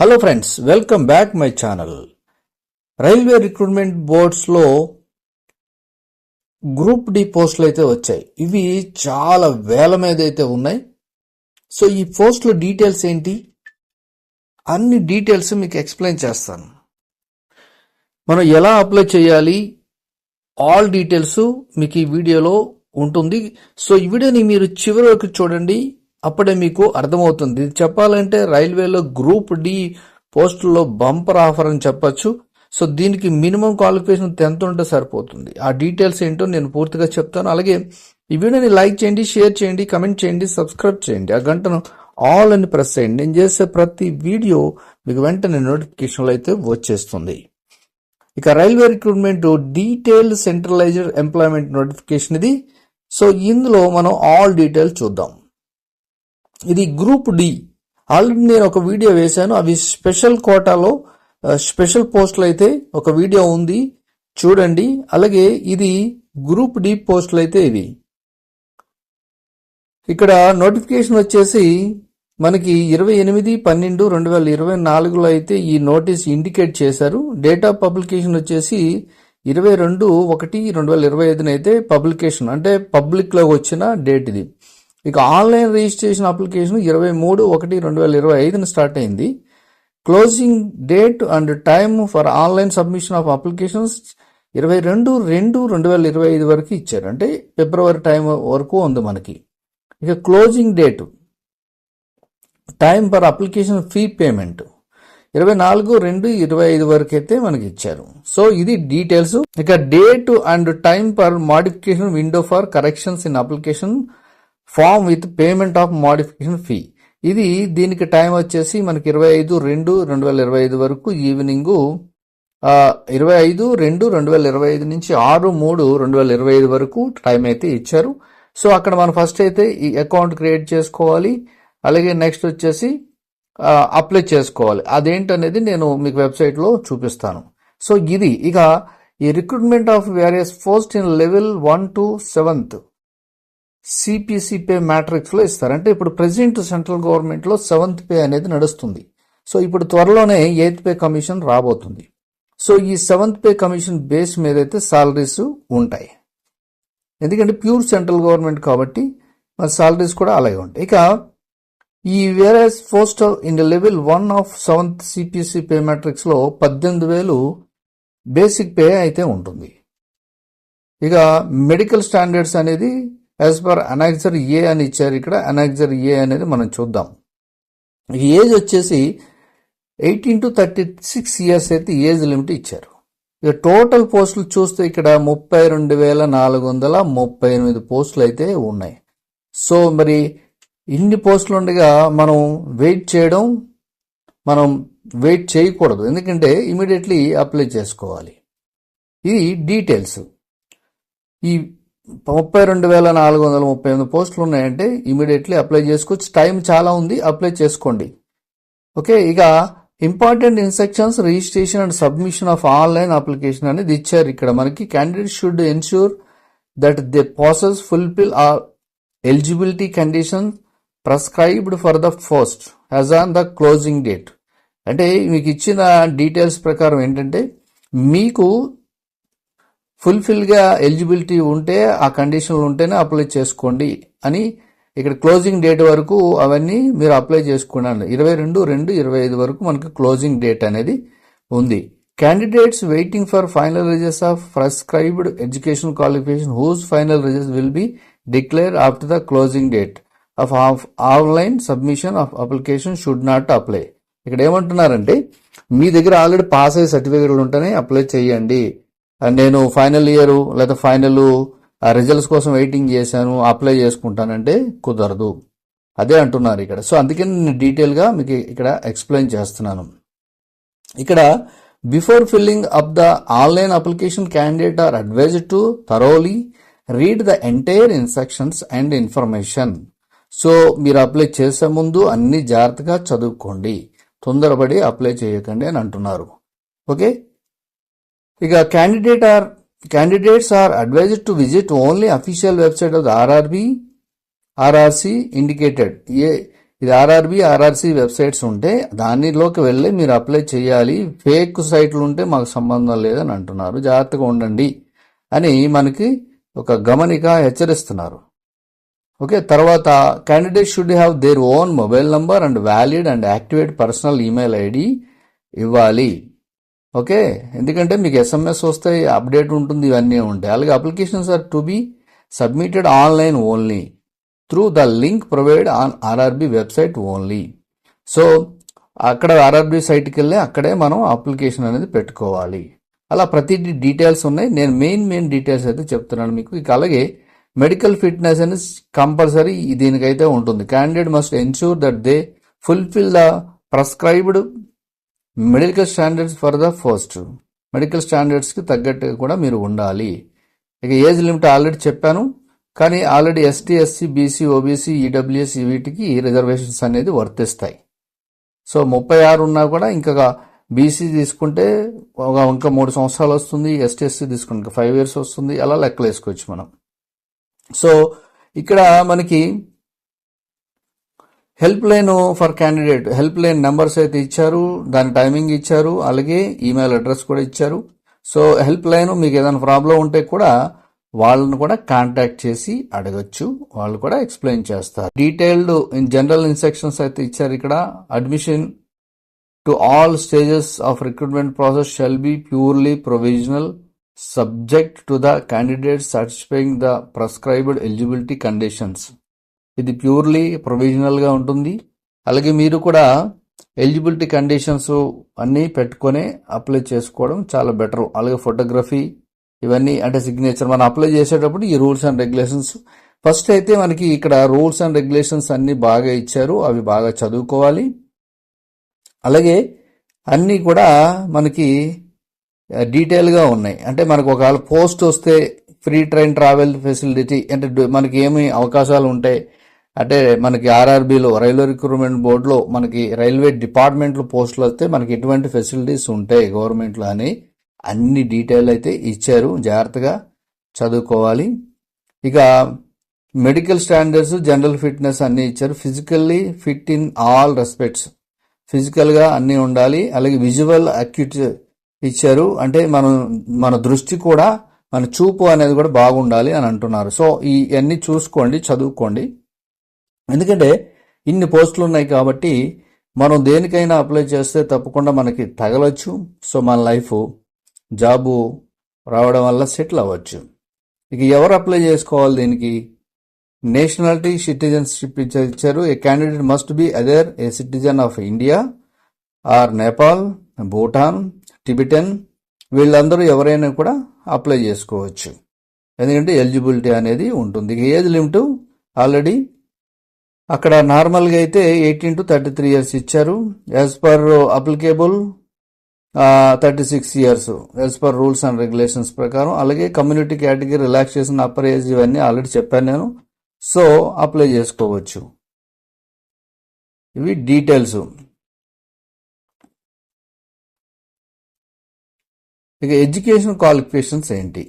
Hello friends welcome back my channel railway recruitment బోర్డ్స్లో group D పోస్టులు అయితే వచ్చాయి. ఇవి చాలా వేల మీద అయితే ఉన్నాయి. సో ఈ పోస్టుల డీటెయిల్స్ ఏంటి? అన్ని డీటెయిల్స్ మీకు ఎక్స్ప్లెయిన్ చేస్తాను. మనం ఎలా అప్లై చేయాలి? ఆల్ డీటెయిల్స్ మీకు ఈ వీడియోలో ఉంటుంది. సో ఈ వీడియోని మీరు చివరి వరకు చూడండి. అప్పుడే మీకు అర్థమవుతుంది. ఇది చెప్పాలంటే రైల్వేలో గ్రూప్ డి పోస్టుల్లో బంపర్ ఆఫర్ అని చెప్పచ్చు. సో దీనికి మినిమం క్వాలిఫికేషన్ టెన్త్ ఉంటే సరిపోతుంది. ఆ డీటెయిల్స్ ఏంటో నేను పూర్తిగా చెప్తాను. అలాగే ఈ వీడియోని లైక్ చేయండి షేర్ చేయండి కమెంట్ చేయండి సబ్స్క్రైబ్ చేయండి. ఆ గంటను ఆల్ అని ప్రెస్ చేయండి. నేను చేసే ప్రతి వీడియో మీకు వెంటనే నోటిఫికేషన్లో అయితే వచ్చేస్తుంది. ఇక railway recruitment detailed centralised employment notification ఇది. సో ఇందులో మనం ఆల్ డీటెయిల్స్ చూద్దాం. ఇది గ్రూప్ డి. ఆల్రెడీ నేను ఒక వీడియో వేశాను. అవి స్పెషల్ కోటాలో స్పెషల్ పోస్టులు అయితే ఒక వీడియో ఉంది. చూడండి. అలాగే ఇది గ్రూప్ డి పోస్టులు అయితే ఇవి. ఇక్కడ నోటిఫికేషన్ వచ్చేసి మనకి ఇరవై ఎనిమిది పన్నెండు రెండు వేల ఇరవై నాలుగులో అయితే ఈ నోటీస్ ఇండికేట్ చేశారు. డేట్ ఆఫ్ పబ్లికేషన్ వచ్చేసి ఇరవై రెండు ఒకటి రెండు వేల ఇరవై ఐదున అయితే పబ్లికేషన్ అంటే పబ్లిక్లోకి వచ్చిన డేట్ ఇది. ఇక ఆన్లైన్ రిజిస్ట్రేషన్ అప్లికేషన్ ఇరవై మూడు ఒకటి రెండు వేల ఇరవై ఐదున స్టార్ట్ అయింది. Closing date and time for online submission of applications ఇరవై రెండు రెండు రెండు వేల ఇరవై ఐదు వరకు ఇచ్చారు. అంటే ఫిబ్రవరి టైం వరకు ఉంది మనకి. ఇక closing date. Time for application fee payment. ఇరవై నాలుగు రెండు ఇరవై ఐదు వరకు అయితే మనకి ఇచ్చారు. సో ఇది డీటెయిల్స్. ఇక date and time for modification window for corrections in application form with payment of modification fee. ఇది దీనికి టైం వచ్చేసి మనకి ఇరవై ఐదు రెండు రెండు వేల ఇరవై ఐదు వరకు ఈవినింగ్ ఇరవై ఐదు రెండు రెండు వేల ఇరవై ఐదు నుంచి ఆరు మూడు రెండు వేల ఇరవై ఐదు వరకు టైం అయితే ఇచ్చారు. సో అక్కడ మనం ఫస్ట్ అయితే ఈ అకౌంట్ క్రియేట్ చేసుకోవాలి. అలాగే నెక్స్ట్ వచ్చేసి అప్లై చేసుకోవాలి. అదేంటనేది నేను మీకు వెబ్సైట్లో చూపిస్తాను. సో ఇది ఇక ఈ recruitment of various post in level one to seventh. CPC pay మ్యాట్రిక్స్లో ఇస్తారు. అంటే ఇప్పుడు ప్రెసిడెంట్ సెంట్రల్ గవర్నమెంట్లో సెవెంత్ పే అనేది నడుస్తుంది. సో ఇప్పుడు త్వరలోనే ఎయిత్ పే కమిషన్ రాబోతుంది. సో ఈ సెవెంత్ పే కమిషన్ బేస్ మీద అయితే సాలరీస్ ఉంటాయి. ఎందుకంటే ప్యూర్ సెంట్రల్ గవర్నమెంట్ కాబట్టి మన సాలరీస్ కూడా అలాగే ఉంటాయి. ఇక ఈ various post in level one of seventh CPC pay మ్యాట్రిక్స్లో పద్దెనిమిది వేలు బేసిక్ పే అయితే ఉంటుంది. ఇక మెడికల్ స్టాండర్డ్స్ అనేది యాజ్ పర్ అనెక్సర్ ఏ అని ఇచ్చారు ఇక్కడ అనెక్సర్ ఏ అనేది మనం చూద్దాం. ఈ ఏజ్ వచ్చేసి eighteen to thirty six years అయితే ఏజ్ లిమిట్ ఇచ్చారు. ఇక టోటల్ పోస్టులు చూస్తే ఇక్కడ ముప్పై రెండు వేల నాలుగు వందల ముప్పై ఎనిమిది పోస్టులు అయితే ఉన్నాయి. సో మరి ఇన్ని పోస్టులు ఉండగా మనం వెయిట్ చేయడం మనం వెయిట్ చేయకూడదు. ఎందుకంటే ఇమీడియట్లీ అప్లై చేసుకోవాలి. ఇది డీటెయిల్స్ ఈ ముప్పై రెండు వేల నాలుగు వందల ముప్పై ఎనిమిది పోస్టులు ఉన్నాయంటే ఇమీడియట్లీ అప్లై చేసుకోవచ్చు. టైం చాలా ఉంది అప్లై చేసుకోండి. ఓకే ఇక important instructions registration and submission of online application అనేది ఇచ్చారు ఇక్కడ మనకి. Candidate should ensure that the process fulfil are eligibility condition prescribed for the first as on the closing date. అంటే మీకు ఇచ్చిన డీటెయిల్స్ ప్రకారం ఏంటంటే మీకు ఫుల్ఫిల్గా ఎలిజిబిలిటీ ఉంటే ఆ కండిషన్లు ఉంటేనే అప్లై చేసుకోండి అని ఇక్కడ క్లోజింగ్ డేట్ వరకు అవన్నీ మీరు అప్లై చేసుకున్నాను. ఇరవై రెండు రెండు ఇరవై ఐదు వరకు మనకు క్లోజింగ్ డేట్ అనేది ఉంది. Candidates waiting for final results of prescribed education qualification whose final results will be declare after the closing date of online submission of application should not apply ఇక్కడ ఏమంటున్నారంటే మీ దగ్గర ఆల్రెడీ పాస్ అయ్యే సర్టిఫికేట్లు ఉంటేనే apply చేయండి. నేను ఫైనల్ ఇయర్ లేదా final results కోసం వెయిటింగ్ చేశాను అప్లై చేసుకుంటానంటే కుదరదు. అదే అంటున్నారు ఇక్కడ. సో అందుకే నేను డీటెయిల్గా మీకు ఇక్కడ ఎక్స్ప్లెయిన్ చేస్తున్నాను. ఇక్కడ before filling up the online application candidate are advise to thoroughly read the entire instructions and information so మీరు అప్లై చేసే ముందు అన్ని జాగ్రత్తగా చదువుకోండి. తొందరపడి అప్లై చేయకండి అని అంటున్నారు. ఓకే ఇక candidate are candidates are advised to visit only official website of the RRB RRC indicated a ఇది ఆర్ఆర్బి ఆర్ఆర్సి వెబ్సైట్స్ ఉంటే దానిలోకి వెళ్ళి మీరు అప్లై చేయాలి. ఫేక్ సైట్లు ఉంటే మాకు సంబంధం లేదని అంటున్నారు. జాగ్రత్తగా ఉండండి అని మనకి ఒక గమనిక హెచ్చరిస్తున్నారు. ఓకే తర్వాత candidate should have their own mobile number and valid and activate personal email ID ఇవ్వాలి. ఓకే? ఎందుకంటే మీకు ఎస్ఎంఎస్ వస్తాయి అప్డేట్ ఉంటుంది ఇవన్నీ ఉంటాయి. అలాగే applications are to be submitted online only through the link provide on RRB website only. So అక్కడ RRB సైట్కి వెళ్ళి అక్కడే మనం అప్లికేషన్ అనేది పెట్టుకోవాలి. అలా ప్రతి డీటెయిల్స్ ఉన్నాయి. నేను మెయిన్ మెయిన్ డీటెయిల్స్ అయితే చెప్తున్నాను మీకు. ఇక అలాగే మెడికల్ ఫిట్నెస్ అనేది కంపల్సరీ దీనికైతే ఉంటుంది. Candidate must ensure that they fulfil the prescribed medical standards for the first. Medical స్టాండర్డ్స్కి తగ్గట్టుగా కూడా మీరు ఉండాలి. ఇక ఏజ్ లిమిట్ ఆల్రెడీ చెప్పాను కానీ already ST SC BC OBC EWS వీటికి రిజర్వేషన్స్ అనేది వర్తిస్తాయి. సో ముప్పై ఆరు ఉన్నా కూడా ఇంకా బీసీ తీసుకుంటే ఒక ఇంకా మూడు సంవత్సరాలు వస్తుంది ఎస్టీ ఎస్సీ తీసుకుంటే ఫైవ్ ఇయర్స్ వస్తుంది అలా లెక్కలు వేసుకోవచ్చు మనం. సో ఇక్కడ మనకి help line for candidate. Help line numbers అయితే ఇచ్చారు దాని టైమింగ్ ఇచ్చారు అలాగే ఈమెయిల్ అడ్రస్ కూడా ఇచ్చారు. సో హెల్ప్ లైన్ మీకు ఏదైనా ప్రాబ్లం ఉంటే కూడా వాళ్ళని కూడా కాంటాక్ట్ చేసి అడగచ్చు వాళ్ళు కూడా ఎక్స్ప్లెయిన్ చేస్తారు. డీటెయిల్డ్ ఇన్ జనరల్ ఇన్స్ట్రక్షన్స్ అయితే ఇచ్చారు ఇక్కడ. Admission to all stages of recruitment process shall be purely provisional subject to the candidate satisfying the prescribed eligibility conditions ఇది ప్యూర్లీ ప్రొవిజనల్గా ఉంటుంది. అలాగే మీరు కూడా ఎలిజిబిలిటీ కండిషన్స్ అన్నీ పెట్టుకొని అప్లై చేసుకోవడం చాలా బెటర్. అలాగే ఫోటోగ్రఫీ ఇవన్నీ అంటే సిగ్నేచర్ మనం అప్లై చేసేటప్పుడు ఈ రూల్స్ అండ్ రెగ్యులేషన్స్. ఫస్ట్ అయితే మనకి ఇక్కడ రూల్స్ అండ్ రెగ్యులేషన్స్ అన్నీ బాగా ఇచ్చారు. అవి బాగా చదువుకోవాలి. అలాగే అన్నీ కూడా మనకి డీటెయిల్గా ఉన్నాయి. అంటే మనకు ఒకవేళ పోస్ట్ వస్తే ఫ్రీ ట్రైన్ ట్రావెల్ ఫెసిలిటీ అంటే మనకి ఏమి అవకాశాలు ఉంటాయి అంటే మనకి ఆర్ఆర్బిలో రైల్వే రిక్రూట్మెంట్ బోర్డులో మనకి రైల్వే డిపార్ట్మెంట్లో పోస్టులు వస్తే మనకి ఎటువంటి ఫెసిలిటీస్ ఉంటాయి గవర్నమెంట్లో అని అన్ని డీటెయిల్ అయితే ఇచ్చారు. జాగ్రత్తగా చదువుకోవాలి. ఇక మెడికల్ స్టాండర్డ్స్ జనరల్ ఫిట్నెస్ అన్నీ ఇచ్చారు. Physically fit in all respects. ఫిజికల్గా అన్నీ ఉండాలి. అలాగే విజువల్ అక్యూట్ ఇచ్చారు. అంటే మనం మన దృష్టి కూడా మన చూపు అనేది కూడా బాగుండాలి అని అంటున్నారు. సో ఇవన్నీ చూసుకోండి చదువుకోండి. ఎందుకంటే ఇన్ని పోస్టులు ఉన్నాయి కాబట్టి మనం దేనికైనా అప్లై చేస్తే తప్పకుండా మనకి తగలొచ్చు. సో మన లైఫ్ జాబు రావడం వల్ల సెటిల్ అవ్వచ్చు. ఇక ఎవరు అప్లై చేసుకోవాలి దీనికి? నేషనాలిటీ సిటిజన్షిప్ ఇచ్చారు a candidate must be either a citizen of India or Nepal Bhutan Tibetan వీళ్ళందరూ ఎవరైనా కూడా అప్లై చేసుకోవచ్చు. ఎందుకంటే ఎలిజిబిలిటీ అనేది ఉంటుంది. ఇక ఏజ్ లిమిట్ ఆల్రెడీ అక్కడ నార్మల్గా అయితే eighteen to thirty three years ఇచ్చారు. As per applicable thirty six years. As per rules and regulations ప్రకారం. అలాగే community category relaxation upper age ఇవన్నీ ఆల్రెడీ చెప్పాను నేను. సో అప్లై చేసుకోవచ్చు. ఇవి డీటెయిల్స్ ఇక ఎడ్యుకేషన్ క్వాలిఫికేషన్స్ ఏంటి?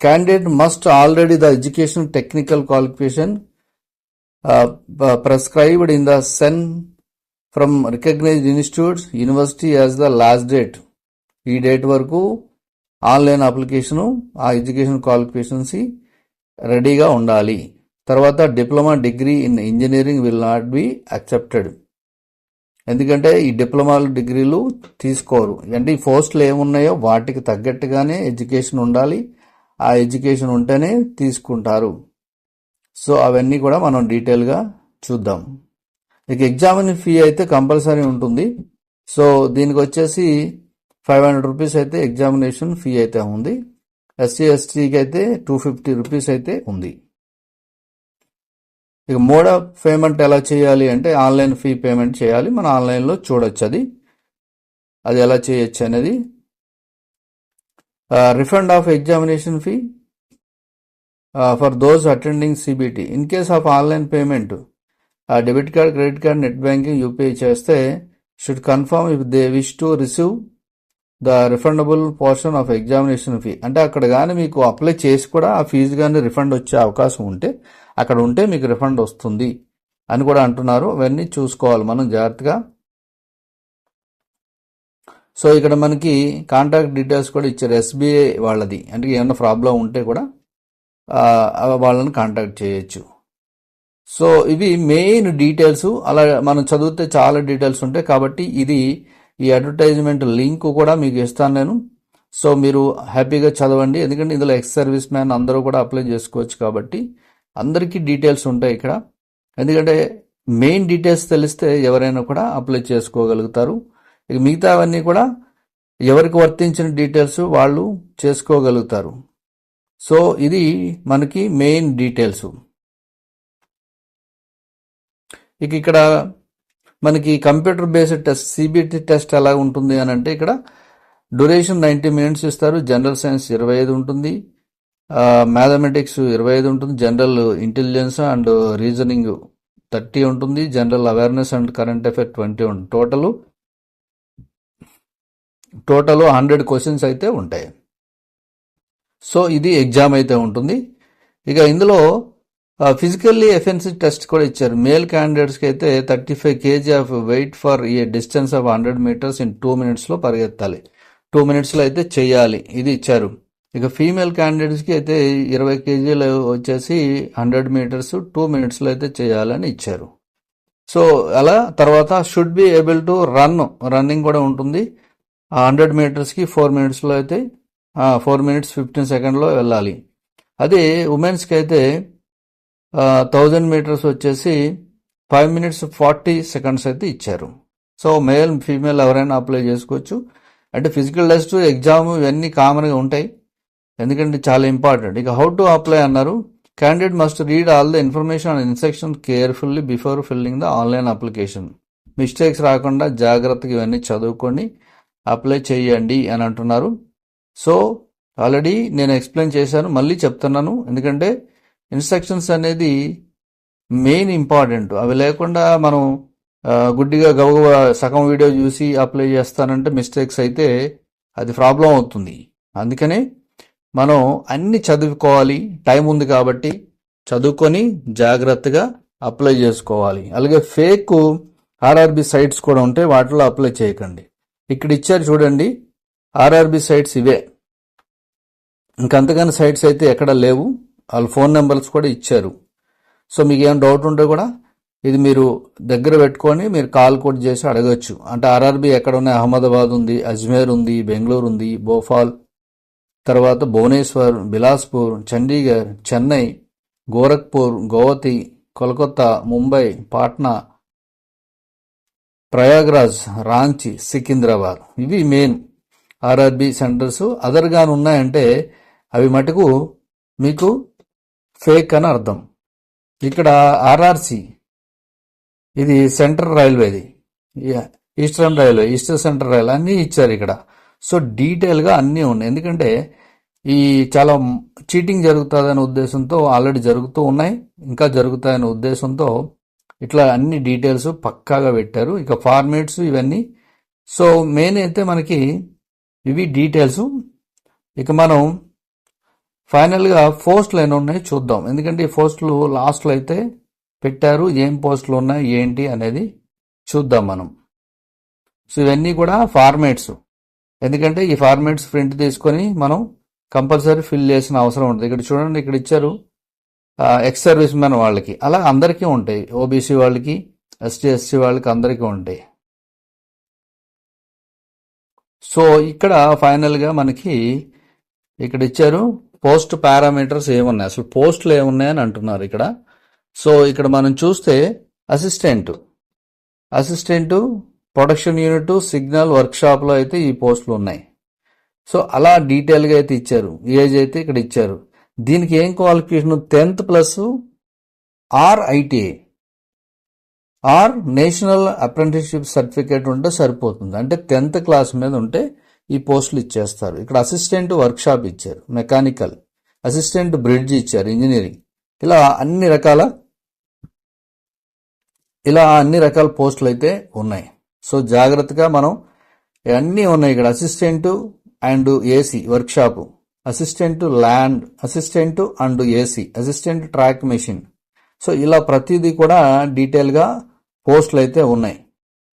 Candidate must already the education technical qualification prescribed in the సెన్ from recognised institutes university as the last date ఈ డేట్ వరకు ఆన్లైన్ అప్లికేషను ఆ ఎడ్యుకేషన్ క్వాలిఫికేషన్స్ రెడీగా ఉండాలి. తర్వాత diploma degree in engineering will not be accepted ఎందుకంటే ఈ డిప్లొమాలు డిగ్రీలు తీసుకోరు. అంటే ఈ పోస్టులు ఏమున్నాయో వాటికి తగ్గట్టుగానే ఎడ్యుకేషన్ ఉండాలి. ఆ ఎడ్యుకేషన్ ఉంటేనే తీసుకుంటారు. సో అవన్నీ కూడా మనం డీటెయిల్గా చూద్దాం. ఇక ఎగ్జామిన్ ఫీ అయితే కంపల్సరీ ఉంటుంది. సో దీనికి వచ్చేసి ఫైవ్ హండ్రెడ్ రూపీస్ అయితే ఎగ్జామినేషన్ ఫీ అయితే ఉంది. ఎస్సీ ఎస్టీకి అయితే టూ ఫిఫ్టీ రూపీస్ అయితే ఉంది. ఇక మోడ్ ఆఫ్ పేమెంట్ ఎలా చేయాలి అంటే ఆన్లైన్ ఫీ పేమెంట్ చేయాలి. మనం ఆన్లైన్లో చూడొచ్చు అది. అది ఎలా చేయొచ్చు అనేది. Refund of examination fee. For those attending CBT in case of online payment debit card credit card net banking UPI చేస్తే should confirm if they wish to receive the refundable portion of examination fee అంటే అక్కడ కానీ మీకు apply చేసి కూడా ఆ fee కానీ refund వచ్చే అవకాశం ఉంటే అక్కడ ఉంటే మీకు రిఫండ్ వస్తుంది అని కూడా అంటున్నారు. అవన్నీ చూసుకోవాలి మనం జాగ్రత్తగా. సో ఇక్కడ మనకి కాంటాక్ట్ డీటెయిల్స్ కూడా ఇచ్చారు. ఎస్బీఐ వాళ్ళది. అంటే ఏమైనా ప్రాబ్లం ఉంటే కూడా వాళ్ళని కాంటాక్ట్ చేయొచ్చు. సో ఇవి మెయిన్ డీటెయిల్స్ అలా మనం చదివితే చాలా డీటెయిల్స్ ఉంటాయి కాబట్టి ఇది ఈ అడ్వర్టైజ్మెంట్ లింక్ కూడా మీకు ఇస్తాను నేను. సో మీరు హ్యాపీగా చదవండి. ఎందుకంటే ఇందులో ఎక్స్ సర్వీస్ మ్యాన్ అందరూ కూడా అప్లై చేసుకోవచ్చు కాబట్టి అందరికీ డీటెయిల్స్ ఉంటాయి ఇక్కడ. ఎందుకంటే మెయిన్ డీటెయిల్స్ తెలిస్తే ఎవరైనా కూడా అప్లై చేసుకోగలుగుతారు. ఇక మిగతావన్నీ కూడా ఎవరికి వర్తించిన డీటెయిల్స్ వాళ్ళు చేసుకోగలుగుతారు. సో ఇది మనకి మెయిన్ డీటెయిల్స్ ఇక ఇక్కడ మనకి computer based test CBT test ఎలా ఉంటుంది అని అంటే ఇక్కడ డ్యూరేషన్ నైంటీ మినిట్స్ ఇస్తారు జనరల్ సైన్స్ ఇరవై ఐదు ఉంటుంది మ్యాథమెటిక్స్ ఇరవై ఐదు ఉంటుంది general intelligence and reasoning thirty ఉంటుంది general awareness and current affair twenty ఉంటుంది టోటల్ టోటల్ హండ్రెడ్ క్వశ్చన్స్ అయితే ఉంటాయి. సో ఇది ఎగ్జామ్ అయితే ఉంటుంది. ఇక ఇందులో ఫిజికల్లీ ఎఫెన్సివ్ టెస్ట్ కూడా ఇచ్చారు. మేల్ క్యాండిడేట్స్కి అయితే thirty five KG of weight for a distance of hundred metres in two మినిట్స్లో పరిగెత్తాలి. టూ మినిట్స్లో అయితే చేయాలి. ఇది ఇచ్చారు. ఇక ఫీమేల్ క్యాండిడేట్స్కి అయితే ఇరవై కేజీలు వచ్చేసి హండ్రెడ్ మీటర్స్ టూ మినిట్స్లో అయితే చేయాలని ఇచ్చారు. సో అలా తర్వాత should be able to run running కూడా ఉంటుంది. హండ్రెడ్ మీటర్స్కి ఫోర్ మినిట్స్లో అయితే ఫోర్ మినిట్స్ ఫిఫ్టీన్ సెకండ్లో వెళ్ళాలి. అదే ఉమెన్స్కి అయితే థౌజండ్ మీటర్స్ వచ్చేసి ఫైవ్ మినిట్స్ ఫార్టీ సెకండ్స్ అయితే ఇచ్చారు. సో మేల్ ఫీమేల్ ఎవరైనా అప్లై చేసుకోవచ్చు. అంటే ఫిజికల్ టెస్ట్ ఎగ్జామ్ ఇవన్నీ కామన్గా ఉంటాయి. ఎందుకంటే చాలా ఇంపార్టెంట్ ఇక హౌ టు అప్లై అన్నారు. Candidate must read all the information and instruction carefully before filling the online application mistakes రాకుండా జాగ్రత్తగా ఇవన్నీ చదువుకొని అప్లై చేయండి అని అంటున్నారు. సో ఆల్రెడీ నేను ఎక్స్ప్లెయిన్ చేశాను మళ్ళీ చెప్తున్నాను. ఎందుకంటే ఇన్స్ట్రక్షన్స్ అనేది మెయిన్ ఇంపార్టెంట్. అవి లేకుండా మనం గుడ్డిగా గబగబా సగం వీడియో చూసి అప్లై చేస్తానంటే మిస్టేక్స్ అయితే అది ప్రాబ్లం అవుతుంది. అందుకనే మనం అన్ని చదువుకోవాలి. టైం ఉంది కాబట్టి చదువుకొని జాగ్రత్తగా అప్లై చేసుకోవాలి. అలాగే ఫేక్ ఆర్ఆర్బి సైట్స్ కూడా ఉంటాయి వాటిలో అప్లై చేయకండి. ఇక్కడ ఇచ్చారు చూడండి ఆర్ఆర్బి సైట్స్ ఇవే. ఇంకంతకన్నా సైట్స్ అయితే ఎక్కడ లేవు. వాళ్ళ ఫోన్ నెంబర్స్ కూడా ఇచ్చారు. సో మీకు ఏం డౌట్ ఉంటే కూడా ఇది మీరు దగ్గర పెట్టుకొని మీరు కాల్ కూడా చేసి అడగచ్చు. అంటే ఆర్ఆర్బి ఎక్కడ ఉన్నాయి? అహ్మదాబాద్ ఉంది అజ్మేర్ ఉంది బెంగళూరు ఉంది భోపాల్ తర్వాత భువనేశ్వర్ బిలాస్పూర్ చండీగఢ్ చెన్నై గోరఖ్పూర్ గోవతి కోల్కత్తా ముంబై పాట్నా ప్రయాగ్రాజ్ రాంచీ సికింద్రాబాద్. ఇవి మెయిన్. ఆర్ఆర్బి సెంటర్స్ అదర్గాను ఉన్నాయంటే అవి మటుకు మీకు ఫేక్ అని అర్థం. ఇక్కడ ఆర్ఆర్సి ఇది central రైల్వేది. Eastern railway eastern central railway అన్నీ ఇచ్చారు ఇక్కడ. సో డీటెయిల్గా అన్నీ ఉన్నాయి. ఎందుకంటే ఈ చాలా చీటింగ్ జరుగుతుందనే ఉద్దేశంతో ఆల్రెడీ జరుగుతూ ఉన్నాయి. ఇంకా జరుగుతాయనే ఉద్దేశంతో ఇట్లా అన్ని డీటెయిల్స్ పక్కాగా పెట్టారు. ఇక ఫార్మేట్స్ ఇవన్నీ. సో మెయిన్ అయితే మనకి ఇవి డీటెయిల్స్ ఇక మనం ఫైనల్గా పోస్టులు ఎన్ని ఉన్నాయి చూద్దాం. ఎందుకంటే ఈ పోస్టులు లాస్ట్లో అయితే పెట్టారు. ఏం పోస్టులు ఉన్నాయి ఏంటి అనేది చూద్దాం మనం. సో ఇవన్నీ కూడా ఫార్మేట్స్ ఎందుకంటే ఈ ఫార్మేట్స్ ప్రింట్ తీసుకొని మనం కంపల్సరీ ఫిల్ చేసిన అవసరం ఉంటుంది ఇక్కడ చూడండి ఇక్కడ ఇచ్చారు ఎక్స్ సర్వీస్ మ్యాన్ వాళ్ళకి. అలా అందరికీ ఉంటాయి. ఓబీసీ వాళ్ళకి ఎస్టీ ఎస్సీ వాళ్ళకి అందరికీ ఉంటాయి. సో ఇక్కడ ఫైనల్గా మనకి ఇక్కడ ఇచ్చారు పోస్ట్ పారామీటర్స్ ఏమున్నాయి? అసలు పోస్టులు ఏమున్నాయని అంటున్నారు ఇక్కడ. సో ఇక్కడ మనం చూస్తే assistant. Assistant production unit signal వర్క్షాప్లో అయితే ఈ పోస్టులు ఉన్నాయి. సో అలా డీటెయిల్గా అయితే ఇచ్చారు. ఏజ్ అయితే ఇక్కడ ఇచ్చారు. దీనికి ఏం qualification? Tenth plus or ITI or national apprenticeship certificate ఉంటే సరిపోతుంది. అంటే టెన్త్ క్లాస్ మీద ఉంటే ఈ పోస్టులు ఇచ్చేస్తారు. ఇక్కడ అసిస్టెంట్ వర్క్షాప్ ఇచ్చారు మెకానికల్. అసిస్టెంట్ బ్రిడ్జ్ ఇచ్చారు ఇంజనీరింగ్. ఇలా అన్ని రకాల ఇలా అన్ని రకాల పోస్టులు అయితే ఉన్నాయి. సో జాగ్రత్తగా మనం అన్నీ ఉన్నాయి ఇక్కడ. Assistant and AC workshop. Assistant land assistant and AC assistant track machine. So ఇలా ప్రతిదీ కూడా డీటెయిల్గా పోస్టులు అయితే ఉన్నాయి.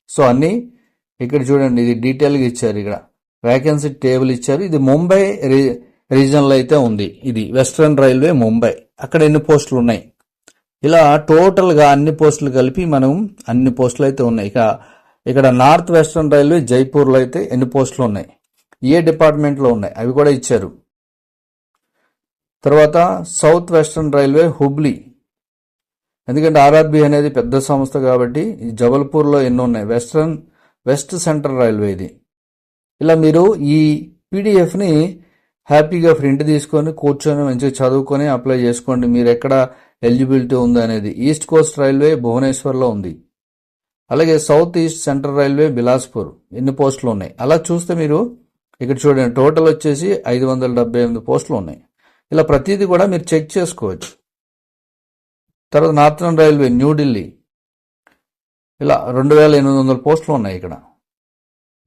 సో అన్నీ ఇక్కడ చూడండి ఇది డీటెయిల్గా ఇచ్చారు ఇక్కడ. వేకెన్సీ టేబుల్ ఇచ్చారు. ఇది ముంబై రీ- రీజన్లో అయితే ఉంది. ఇది వెస్ట్రన్ రైల్వే ముంబై. అక్కడ ఎన్ని పోస్టులు ఉన్నాయి? ఇలా టోటల్గా అన్ని పోస్టులు కలిపి మనం అన్ని పోస్టులు అయితే ఉన్నాయి. ఇక ఇక్కడ నార్త్ వెస్ట్రన్ రైల్వే జైపూర్లో అయితే ఎన్ని పోస్టులు ఉన్నాయి? ఏ డిపార్ట్మెంట్లో ఉన్నాయి? అవి కూడా ఇచ్చారు. తర్వాత సౌత్ వెస్ట్రన్ రైల్వే హుబ్లీ. ఎందుకంటే ఆర్ఆర్బి అనేది పెద్ద సంస్థ కాబట్టి జబల్పూర్లో ఎన్నో ఉన్నాయి. వెస్ట్రన్ వెస్ట్ సెంట్రల్ రైల్వే ఇది. ఇలా మీరు ఈ పీడిఎఫ్ని హ్యాపీగా ప్రింట్ తీసుకొని కూర్చొని మంచిగా చదువుకొని అప్లై చేసుకోండి. మీరు ఎక్కడ ఎలిజిబిలిటీ ఉంది అనేది. ఈస్ట్ కోస్ట్ రైల్వే భువనేశ్వర్లో ఉంది. అలాగే south east central railway Bilaspur ఎన్ని పోస్టులు ఉన్నాయి. అలా చూస్తే మీరు ఇక్కడ చూడండి టోటల్ వచ్చేసి ఐదు వందల డెబ్బై ఎనిమిది పోస్టులు ఉన్నాయి. ఇలా ప్రతిదీ కూడా మీరు చెక్ చేసుకోవచ్చు. తర్వాత నార్థన్ రైల్వే న్యూఢిల్లీ ఇలా రెండు వేల ఎనిమిది వందల పోస్టులు ఉన్నాయి ఇక్కడ.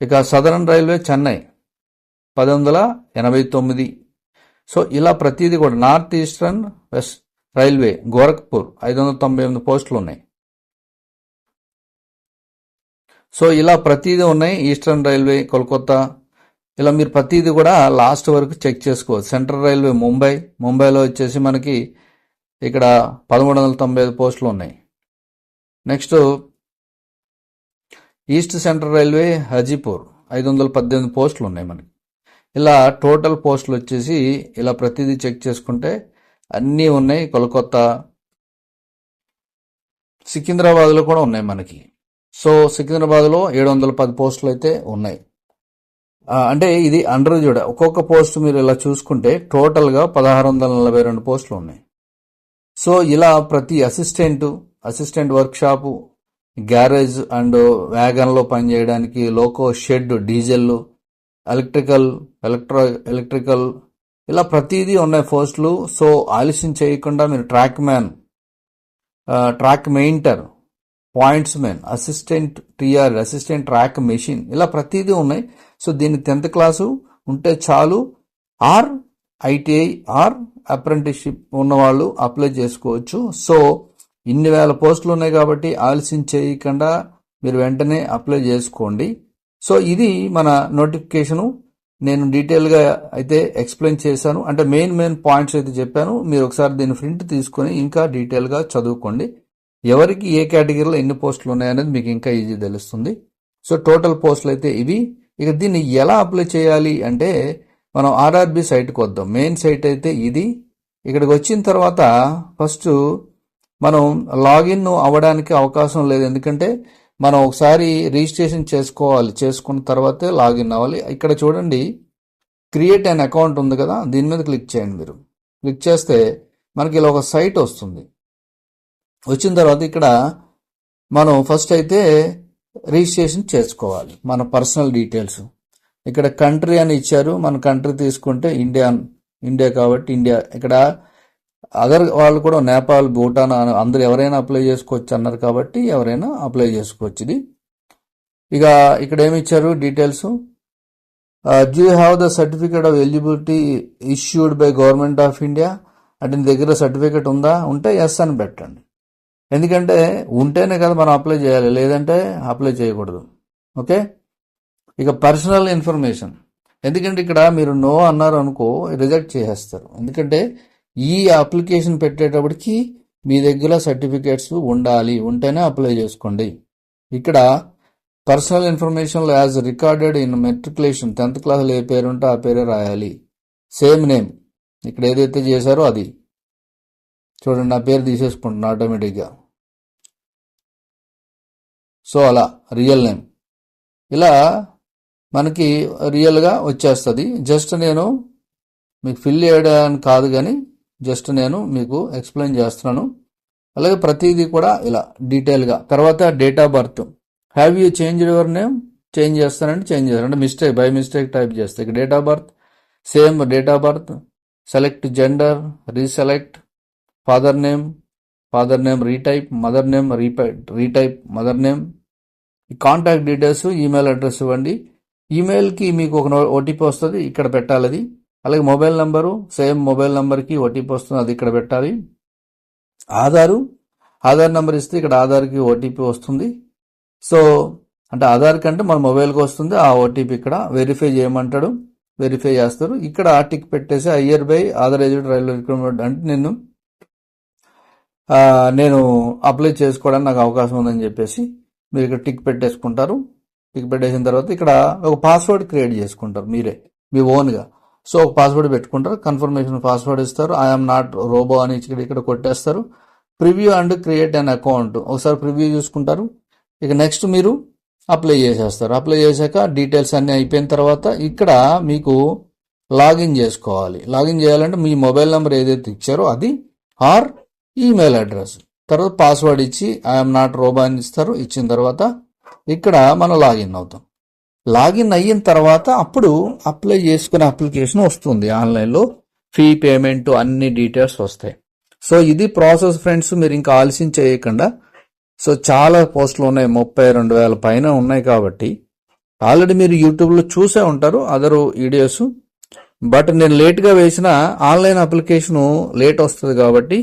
ఇక సదరన్ రైల్వే చెన్నై పది వందల ఎనభై తొమ్మిది. సో ఇలా ప్రతిదీ కూడా north eastern west railway Gorakhpur ఐదు వందల తొంభై ఎనిమిది పోస్టులు ఉన్నాయి. సో ఇలా ప్రతిదీ ఉన్నాయి. Eastern railway Kolkata. ఇలా మీరు ప్రతిదీ కూడా లాస్ట్ వరకు చెక్ చేసుకోవచ్చు. Central railway Mumbai. ముంబైలో వచ్చేసి మనకి ఇక్కడ పదమూడు వందల తొంభై ఐదు పోస్టులు ఉన్నాయి. Next east central railway Hajipur ఐదు వందల పద్దెనిమిది పోస్టులు ఉన్నాయి మనకి. ఇలా టోటల్ పోస్టులు వచ్చేసి ఇలా ప్రతిదీ చెక్ చేసుకుంటే అన్నీ ఉన్నాయి. కొలకొత్తా సికింద్రాబాద్లో కూడా ఉన్నాయి మనకి. సో సికింద్రాబాద్లో ఏడు వందల పది పోస్టులు అయితే ఉన్నాయి. అంటే ఇది అండర్ చూడ. ఒక్కొక్క పోస్ట్ మీరు ఇలా చూసుకుంటే టోటల్గా పదహారు వందల నలభై రెండు పోస్టులు ఉన్నాయి. సో ఇలా ప్రతి assistant assistant workshop garage and వ్యాగన్లో పనిచేయడానికి loco shed diesel electrical electro electrical ఇలా ప్రతిదీ ఉన్నాయి పోస్టులు సో ఆలస్యం చేయకుండా మీరు track man track maintainer points man assistant TR assistant track machine ఇలా ప్రతిదీ ఉన్నాయి. సో దీని టెన్త్ క్లాసు ఉంటే చాలు. ఆర్ ఐటీఐ ఆర్ అప్రెంటిస్షిప్ ఉన్నవాళ్ళు అప్లై చేసుకోవచ్చు. సో ఇన్ని వేల పోస్టులు ఉన్నాయి కాబట్టి ఆలస్యం చేయకుండా మీరు వెంటనే అప్లై చేసుకోండి. సో ఇది మన నోటిఫికేషను. నేను డీటెయిల్గా అయితే ఎక్స్ప్లెయిన్ చేశాను. అంటే మెయిన్ మెయిన్ పాయింట్స్ అయితే చెప్పాను. మీరు ఒకసారి దీన్ని ప్రింట్ తీసుకొని ఇంకా డీటెయిల్గా చదువుకోండి. ఎవరికి ఏ కేటగిరీలో ఎన్ని పోస్టులు ఉన్నాయనేది మీకు ఇంకా ఈజీ తెలుస్తుంది. సో టోటల్ పోస్టులు అయితే ఇవి. ఇక దీన్ని ఎలా అప్లై చేయాలి అంటే మనం ఆర్ఆర్బి సైట్కి వద్దాం. మెయిన్ సైట్ అయితే ఇది. ఇక్కడికి వచ్చిన తర్వాత ఫస్ట్ మనం లాగిన్ అవ్వడానికి అవకాశం లేదు. ఎందుకంటే మనం ఒకసారి రిజిస్ట్రేషన్ చేసుకోవాలి. చేసుకున్న తర్వాతే లాగిన్ అవ్వాలి. ఇక్కడ చూడండి. క్రియేట్ అన్ అకౌంట్ ఉంది కదా. దీని మీద క్లిక్ చేయండి మీరు. క్లిక్ చేస్తే మనకి ఇలా ఒక సైట్ వస్తుంది. వచ్చిన తర్వాత ఇక్కడ మనం ఫస్ట్ అయితే రిజిస్ట్రేషన్ చేసుకోవాలి. మన పర్సనల్ డీటెయిల్స్ ఇక్కడ కంట్రీ అని ఇచ్చారు. మన కంట్రీ తీసుకుంటే ఇండియా ఇండియా కాబట్టి ఇండియా ఇక్కడ అదర్ వాళ్ళు కూడా నేపాల్ భూటాన్ అని- ఎవరైనా అప్లై చేసుకోవచ్చు అన్నారు కాబట్టి ఎవరైనా అప్లై చేసుకోవచ్చు ఇది. ఇక ఇక్కడ ఏమి ఇచ్చారు? Details do have the certificate of eligibility issued by government of India అంటే నీ దగ్గర సర్టిఫికేట్ ఉందా? ఉంటే ఎస్ అని పెట్టండి. ఎందుకంటే ఉంటేనే కదా మనం అప్లై చేయాలి. లేదంటే అప్లై చేయకూడదు. ఓకే ఇక పర్సనల్ ఇన్ఫర్మేషన్. ఎందుకంటే ఇక్కడ మీరు నో అన్నారు అనుకో రిజెక్ట్ చేసేస్తారు. ఎందుకంటే ఈ అప్లికేషన్ పెట్టేటప్పటికి మీ దగ్గర సర్టిఫికేట్స్ ఉండాలి. ఉంటేనే అప్లై చేసుకోండి. ఇక్కడ personal information as recorded in matriculation tenth క్లాస్లో ఏ పేరు ఉంటే ఆ పేరే రాయాలి. Same name. ఇక్కడ ఏదైతే చేశారో అది. చూడండి నా పేరు తీసేసుకుంటున్నా ఆటోమేటిక్గా. సో అలా రియల్ నేమ్. ఇలా మనకి రియల్గా వచ్చేస్తుంది. జస్ట్ నేను మీకు ఫిల్ చేయడానికి కాదు కానీ జస్ట్ నేను మీకు ఎక్స్ప్లెయిన్ చేస్తున్నాను. అలాగే ప్రతిదీ కూడా ఇలా డీటెయిల్గా తర్వాత date of birth have you change your name change చేస్తానంటే చేంజ్ చేస్తాను. అంటే మిస్టేక్ బై మిస్టేక్ టైప్ చేస్తే. ఇక date of birth same date of birth select gender reselect father name father name retype mother name రీపై retype mother name ఈ contact details email address ఇవ్వండి. ఈమెయిల్కి మీకు ఒక ఓటీపీ వస్తుంది ఇక్కడ పెట్టాలి అది. అలాగే మొబైల్ నెంబరు సేమ్ మొబైల్ నెంబర్కి ఓటీపీ వస్తుంది అది ఇక్కడ పెట్టాలి. ఆధారు ఆధార్ నెంబర్ ఇస్తే ఇక్కడ ఆధార్కి ఓటీపీ వస్తుంది. సో అంటే ఆధార్ కంటే మన మొబైల్కి వస్తుంది ఆ ఓటీపీ ఇక్కడ వెరిఫై చేయమంటాడు వెరిఫై చేస్తారు. ఇక్కడ టిక్ పెట్టేసి అయ్యర్ బై ఆథరైజ్డ్ రైల్వే రిక్రూట్మెంట్ అంటే నేను నేను అప్లై చేసుకోవడానికి నాకు అవకాశం ఉందని చెప్పేసి మీరు ఇక్కడ టిక్ పెట్టేసుకుంటారు. టిక్ పెట్టేసిన తర్వాత ఇక్కడ ఒక పాస్వర్డ్ క్రియేట్ చేసుకుంటారు మీరే మీ ఓన్గా సో ఒక పాస్వర్డ్ పెట్టుకుంటారు కన్ఫర్మేషన్ పాస్వర్డ్ ఇస్తారు ఐఎమ్ నాట్ రోబో అని ఇక్కడ ఇక్కడ కొట్టేస్తారు. Preview and create an account ఒకసారి ప్రివ్యూ చూసుకుంటారు. ఇక నెక్స్ట్ మీరు అప్లై చేసేస్తారు. అప్లై చేశాక డీటెయిల్స్ అన్నీ అయిపోయిన తర్వాత ఇక్కడ మీకు లాగిన్ చేసుకోవాలి. లాగిన్ చేయాలంటే మీ మొబైల్ నెంబర్ ఏదైతే ఇచ్చారో అది ఆర్ ఈమెయిల్ అడ్రస్ తర్వాత పాస్వర్డ్ ఇచ్చి ఐఎమ్ నాట్ రోబో అని ఇస్తారు. ఇచ్చిన తర్వాత ఇక్కడ మనం లాగిన్ అవుతాం. లాగిన్ అయిన తర్వాత అప్పుడు అప్లై చేసుకునే అప్లికేషన్ వస్తుంది. ఆన్లైన్లో ఫీ పేమెంట్ అన్ని డీటెయిల్స్ వస్తాయి. సో ఇది ప్రాసెస్ ఫ్రెండ్స్ మీరు ఇంకా ఆలస్యం చేయకుండా సో చాలా పోస్టులు ఉన్నాయి. ముప్పై రెండు వేల పైన ఉన్నాయి కాబట్టి ఆల్రెడీ మీరు యూట్యూబ్లో చూసే ఉంటారు అదర్ వీడియోస్. బట్ నేను లేట్గా వేసిన ఆన్లైన్ అప్లికేషన్ లేట్ వస్తుంది కాబట్టి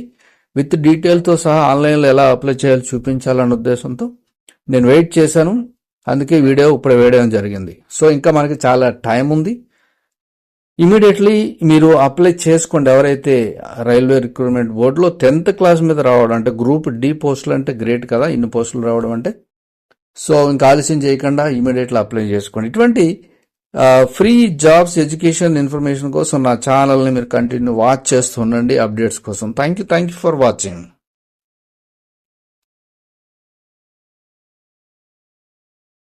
విత్ డీటెయిల్తో సహా ఆన్లైన్లో ఎలా అప్లై చేయాలో చూపించాలనే ఉద్దేశంతో నేను వెయిట్ చేశాను. అందుకే వీడియో ఇప్పుడు వేయడం జరిగింది. సో ఇంకా మనకి చాలా టైం ఉంది. ఇమీడియట్లీ మీరు అప్లై చేసుకోండి. ఎవరైతే రైల్వే రిక్రూట్మెంట్ బోర్డులో టెన్త్ క్లాస్ మీద రావడం అంటే గ్రూప్ డి పోస్టులు అంటే గ్రేట్ కదా ఇన్ని పోస్టులు రావడం అంటే. సో ఇంకా ఆలస్యం చేయకుండా ఇమీడియట్లీ అప్లై చేసుకోండి. ఇటువంటి ఫ్రీ జాబ్స్ ఎడ్యుకేషన్ ఇన్ఫర్మేషన్ కోసం నా ఛానల్ని మీరు కంటిన్యూ వాచ్ చేస్తుండండి అప్డేట్స్ కోసం. Thank you thank you for watching.